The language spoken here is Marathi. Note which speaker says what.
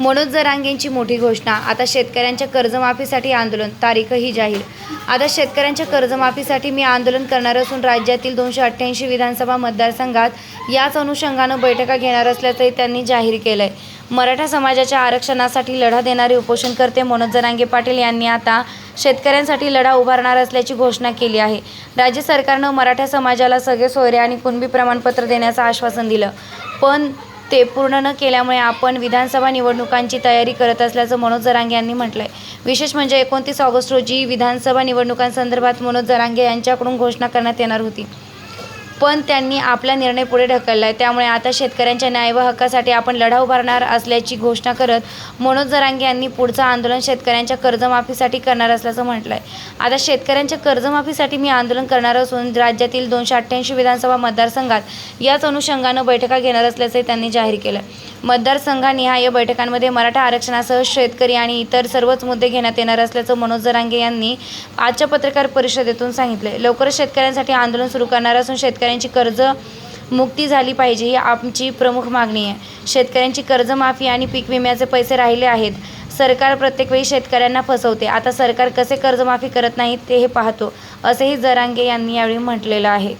Speaker 1: मनोज जरांगेंची मोठी घोषणा. आता शेतकऱ्यांच्या कर्जमाफीसाठी आंदोलन. तारीखही जाहीर. आता शेतकऱ्यांच्या कर्जमाफीसाठी मी आंदोलन करणार असून राज्यातील दोनशे अठ्ठ्याऐंशी विधानसभा मतदारसंघात याच अनुषंगानं बैठका घेणार असल्याचंही त्यांनी जाहीर केलं आहे मराठा समाजाच्या आरक्षणासाठी लढा देणारे उपोषणकर्ते मनोज जरांगे पाटील यांनी आता शेतकऱ्यांसाठी लढा उभारणार असल्याची घोषणा केली आहे. राज्य सरकारनं मराठा समाजाला सगळे सोयरे आणि कुणबी प्रमाणपत्र देण्याचं आश्वासन दिलं. पण ते पूर्ण न केल्यामुळे आपण विधानसभा निवडणुकांची तयारी करत असल्याचं मनोज जरांगे यांनी म्हटलं आहे विशेष म्हणजे एकोणतीस ऑगस्ट रोजी विधानसभा निवडणुकांसंदर्भात मनोज जरांगे यांच्याकडून घोषणा करण्यात येणार होती. पण त्यांनी आपला निर्णय पुढे ढकललाय. त्यामुळे आता शेतकऱ्यांच्या न्याय व हक्कासाठी आपण लढा उभारणार असल्याची घोषणा करत मनोज जरांगे यांनी पुढचं आंदोलन शेतकऱ्यांच्या कर्जमाफीसाठी करणार असल्याचं म्हटलं आहे आता शेतकऱ्यांच्या कर्जमाफीसाठी मी आंदोलन करणार असून राज्यातील दोनशे अठ्ठ्याऐंशी विधानसभा मतदारसंघात याच अनुषंगानं बैठका घेणार असल्याचंही त्यांनी जाहीर केलं मतदारसंघानिहाय बैठकांमध्ये मराठा आरक्षणासह शेतकरी आणि इतर सर्वच मुद्दे घेण्यात येणार असल्याचं मनोज जरांगे यांनी आजच्या पत्रकार परिषदेतून सांगितले लवकरच शेतकऱ्यांसाठी आंदोलन सुरू करणार असून शेतकऱ्यांची कर्ज मुक्ती झाली पाहिजे ही आमची प्रमुख मागणी आहे. शेतकऱ्यांची कर्जमाफी आणि पीक विम्याचे पैसे राहिले आहेत. सरकार प्रत्येक वेळी शेतकऱ्यांना फसवते. आता सरकार कसे कर्जमाफी करत नाही ते हे पाहतो असेही जरांगे यांनी यावेळी म्हटलेलं आहे.